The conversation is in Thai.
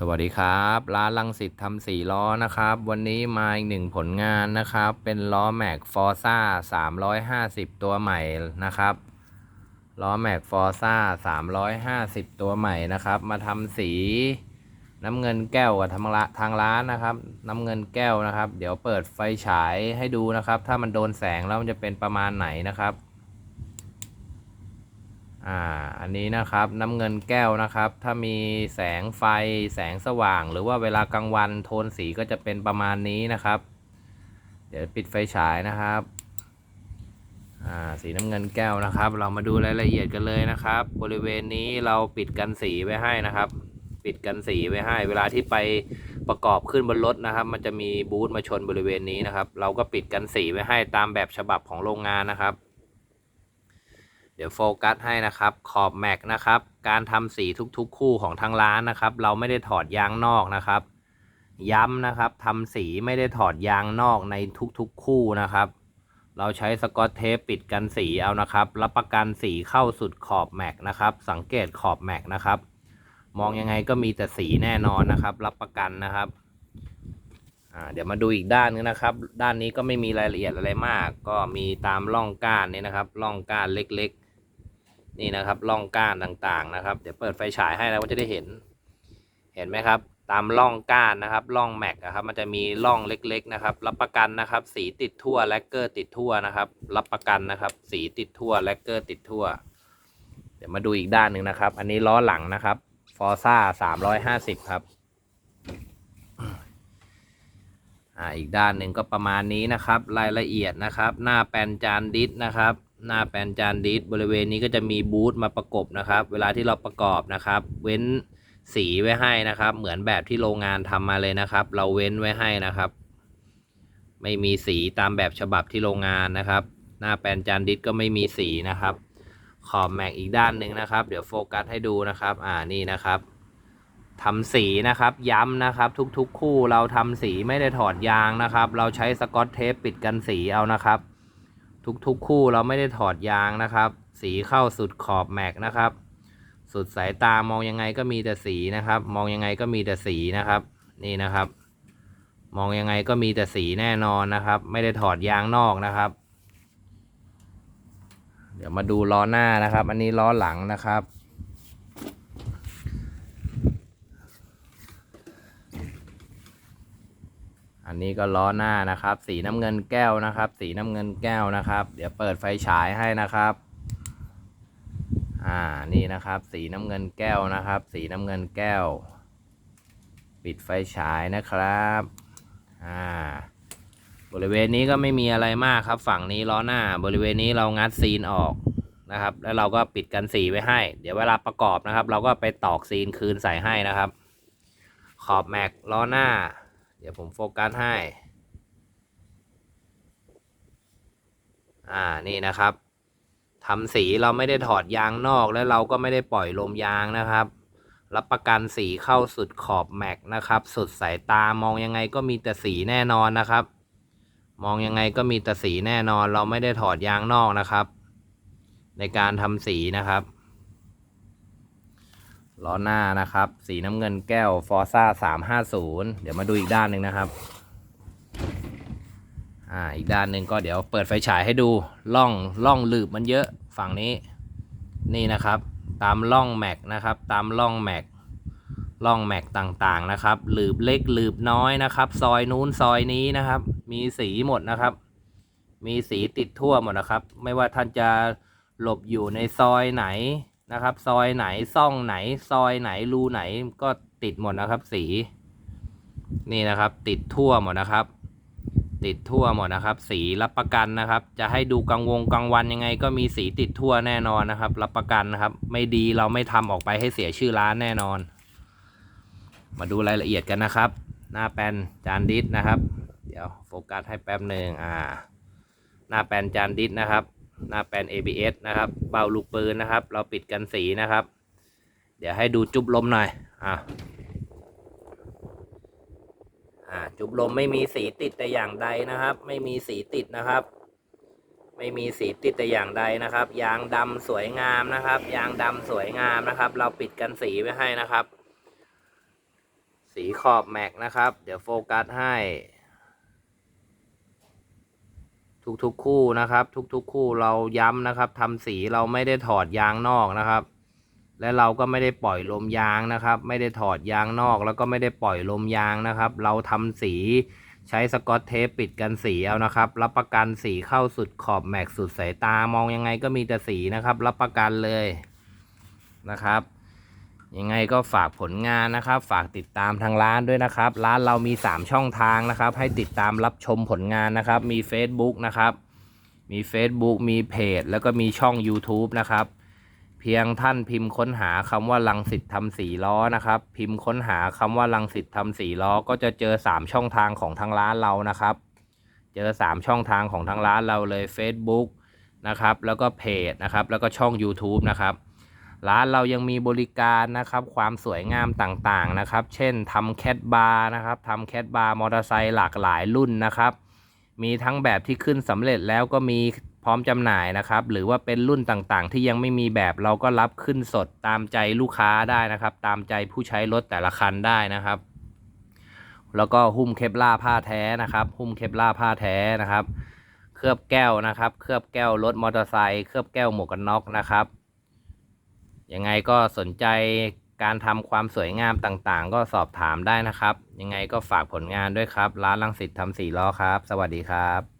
สวัสดีครับร้านลังสิตทำสี่ล้อนะครับ วันนี้มาอีกหนึ่งผลงานนะครับ เป็นล้อแม็กฟอร์ซ่า350ตัวใหม่นะครับล้อแม็กฟอร์ซ่า350ตัวใหม่นะครับ มาทำสีน้ำเงินแก้วกับทางร้านทางร้านนะครับ น้ำเงินแก้วนะครับ เดี๋ยวเปิดไฟฉายให้ดูนะครับ ถ้ามันโดนแสงแล้วมันจะเป็นประมาณไหนนะครับ อ่าอันนี้นะครับน้ำเงินแก้วนะครับ ถ้ามีแสงไฟแสงสว่าง หรือว่าเวลากลางวันโทนสีก็จะเป็นประมาณนี้นะครับ เดี๋ยวปิดไฟฉายนะครับอ่าสีน้ำเงินแก้วนะครับ เรามาดูรายละเอียดกันเลยนะครับ บริเวณนี้เราปิดกันสีไว้ให้นะครับ ปิดกันสีไว้ให้ เวลาที่ไปประกอบขึ้นบนรถนะครับ มันจะมีบูธมาชนบริเวณนี้นะครับ เราก็ปิดกันสีไว้ให้ตามแบบฉบับของโรงงานนะครับ เดี๋ยวโฟกัสให้นะครับ ขอบแม็กนะครับ การทำสีทุกๆ คู่ของทางร้านนะครับ เราไม่ได้ถอดยางนอกนะครับ ย้ำนะครับทำสีไม่ได้ถอดยางนอกในทุกๆ คู่นะครับ เราใช้สกอตเทปปิดกันสีเอานะครับ รับประกันสีเข้าสุดขอบแม็กนะครับ สังเกตขอบแม็กนะครับ มองยังไงก็มีแต่สีแน่นอนนะครับ รับประกันนะครับเดี๋ยวมาดูอีกด้านนึงนะครับ ด้านนี้ก็ไม่มีรายละเอียดอะไรมาก ก็มีตามร่องก้านนี่นะครับ ร่องก้านเล็กๆ นี่นะครับร่องก้านต่างๆนะครับ เดี๋ยวเปิดไฟฉายให้แล้วก็จะได้เห็น เห็นไหมครับ ตามร่องก้านนะครับร่องแม็กนะครับ มันจะมีร่องเล็กๆนะครับ รับประกันนะครับ สีติดทั่วแลกเกอร์ติดทั่วนะครับ รับประกันนะครับ สีติดทั่วแลกเกอร์ติดทั่ว เดี๋ยวมาดูอีกด้านหนึ่งนะครับ อันนี้ล้อหลังนะครับฟอร์ซ่าสามร้อยห้าสิบครับอ่าอีกด้านหนึ่งก็ประมาณนี้นะครับ รายละเอียดนะครับ หน้าแปนจานดิสนะครับ หน้าแปนจานดิสบริเวณนี้ก็จะมีบูทมาประกบนะครับ เวลาที่เราประกอบนะครับ เว้นสีไว้ให้นะครับ เหมือนแบบที่โรงงานทำมาเลยนะครับ เราเว้นไว้ให้นะครับ ไม่มีสีตามแบบฉบับที่โรงงานนะครับ หน้าแปนจานดิสก็ไม่มีสีนะครับ ขอบแม็กอีกด้านหนึ่งนะครับ เดี๋ยวโฟกัสให้ดูนะครับ อ่านี่นะครับทำสีนะครับย้ำนะครับ ทุกๆ คู่เราทำสีไม่ได้ถอดยางนะครับ เราใช้สกอตเทปปิดกันสีเอานะครับ ทุกๆคู่เราไม่ได้ถอดยางนะครับ สีเข้าสุดขอบแม็กนะครับ สุดสายตามองยังไงก็มีแต่สีนะครับ มองยังไงก็มีแต่สีนะครับ นี่นะครับ มองยังไงก็มีแต่สีแน่นอนนะครับ ไม่ได้ถอดยางนอกนะครับ เดี๋ยวมาดูล้อหน้านะครับ อันนี้ล้อหลังนะครับ อันนี้ก็ล้อหน้านะครับ สีน้ำเงินแก้วนะครับ สีน้ำเงินแก้วนะครับ เดี๋ยวเปิดไฟฉายให้นะครับ อ่านี่นะครับ สีน้ำเงินแก้วนะครับ สีน้ำเงินแก้ว ปิดไฟฉายนะครับอ่าบริเวณนี้ก็ไม่มีอะไรมากครับ ฝั่งนี้ล้อหน้า บริเวณนี้เรางัดซีนออกนะครับ แล้วเราก็ปิดกันสีไว้ให้ เดี๋ยวเวลาประกอบนะครับ เราก็ไปตอกซีนคืนใส่ให้นะครับ ขอบแม็กล้อหน้า ดี๋ยวผมโฟกัสให้ อ่า นี่นะครับทำสีเราไม่ได้ถอดยางนอกและเราก็ไม่ได้ปล่อยลมยางนะครับ รับประกันสีเข้าสุดขอบแม็กนะครับ สุดสายตามองยังไงก็มีแต่สีแน่นอนนะครับ มองยังไงก็มีแต่สีแน่นอน เราไม่ได้ถอดยางนอกนะครับ ในการทำสีนะครับ ล้อหน้านะครับ สีน้ำเงินแก้วฟอร์ซ่าสามห้าศูนย์เดี๋ยวมาดูอีกด้านหนึ่งนะครับ อ่า อีกด้านหนึ่งก็เดี๋ยวเปิดไฟฉายให้ดูล่องล่องหลืบมันเยอะฝั่งนี้ นี่นะครับ ตามล่องแม็กนะครับ ตามล่องแม็กล่องแม็กต่างๆนะครับหลืบเล็กหลืบน้อยนะครับ ซอยนู้นซอยนี้นะครับ มีสีหมดนะครับ มีสีติดทั่วหมดนะครับ ไม่ว่าท่านจะหลบอยู่ในซอยไหน นะครับ ซอยไหนซ่องไหน ซอยไหนรูไหนก็ติดหมดนะครับ สี นี่นะครับ ติดทั่วหมดนะครับ ติดทั่วหมดนะครับ สีรับประกันนะครับ จะให้ดูกลางวงกลางวันยังไง ก็มีสีติดทั่วแน่นอนนะครับ รับประกันนะครับ ไม่ดีเราไม่ทำออกไปให้เสียชื่อร้านแน่นอน มาดูรายละเอียดกันนะครับ หน้าแปนจานดิสนะครับ เดี๋ยวโฟกัสให้แป๊บหนึ่งอ่า หน้าแปนจานดิสนะครับ หน้าแปน ABS นะครับเป่าลูกปืนนะครับ เราปิดกันสีนะครับ เดี๋ยวให้ดูจุบลมหน่อย อ่าอ่าจุบลมไม่มีสีติดแต่อย่างใดนะครับ ไม่มีสีติดนะครับ ไม่มีสีติดแต่อย่างใดนะครับ ยางดำสวยงามนะครับ ยางดำสวยงามนะครับ เราปิดกันสีไว้ให้นะครับ สีขอบแม็กนะครับ เดี๋ยวโฟกัสให้ ทุกๆคู่นะครับ ทุกๆคู่เราย้ำนะครับทำสีเราไม่ได้ถอดยางนอกนะครับ และเราก็ไม่ได้ปล่อยลมยางนะครับ ไม่ได้ถอดยางนอก แล้วก็ไม่ได้ปล่อยลมยางนะครับ เราทำสีใช้สกอตเทปปิดกันสีเอานะครับ รับประกันสีเข้าสุดขอบแม็กสุดสายตามองยังไงก็มีแต่สีนะครับ รับประกันเลยนะครับ ยังไงก็ฝากผลงานนะครับ ฝากติดตามทางร้านด้วยนะครับ ร้านเรามี 3 ช่องทางนะครับ ให้ติดตามรับชมผลงานนะครับ มี Facebook นะครับ มี Facebook มีเพจ แล้วก็มีช่อง YouTube นะครับ เพียงท่านพิมพ์ค้นหาคำว่าลังสิตทำสีล้อนะครับ พิมพ์ค้นหาคำว่าลังสิตทำสีล้อ ก็จะเจอ 3 ช่องทางของทางร้านเรานะครับ เจอ 3 ช่องทางของทางร้านเราเลย Facebook นะครับ แล้วก็เพจนะครับ แล้วก็ช่อง YouTube นะครับ ร้านเรายังมีบริการนะครับ ความสวยงามต่างๆนะครับ เช่นทำแคดบาร์นะครับทำแคดบาร์มอเตอร์ไซค์หลากหลายรุ่นนะครับ มีทั้งแบบที่ขึ้นสำเร็จแล้วก็มีพร้อมจำหน่ายนะครับ หรือว่าเป็นรุ่นต่างๆ ที่ยังไม่มีแบบเราก็รับขึ้นสดตามใจลูกค้าได้นะครับ ตามใจผู้ใช้รถแต่ละคันได้นะครับ แล้วก็หุ้มเคปล่าผ้าแท้นะครับ หุ้มเคปล่าผ้าแท้นะครับ เคลือบแก้วนะครับ เคลือบแก้วรถมอเตอร์ไซค์เคลือบแก้วหมวกกันน็อกนะครับ ยังไงก็สนใจการทำความสวยงามต่างๆ ก็สอบถามได้นะครับ ยังไงก็ฝากผลงานด้วยครับ ร้านลังสิตทำสีล้อครับ สวัสดีครับ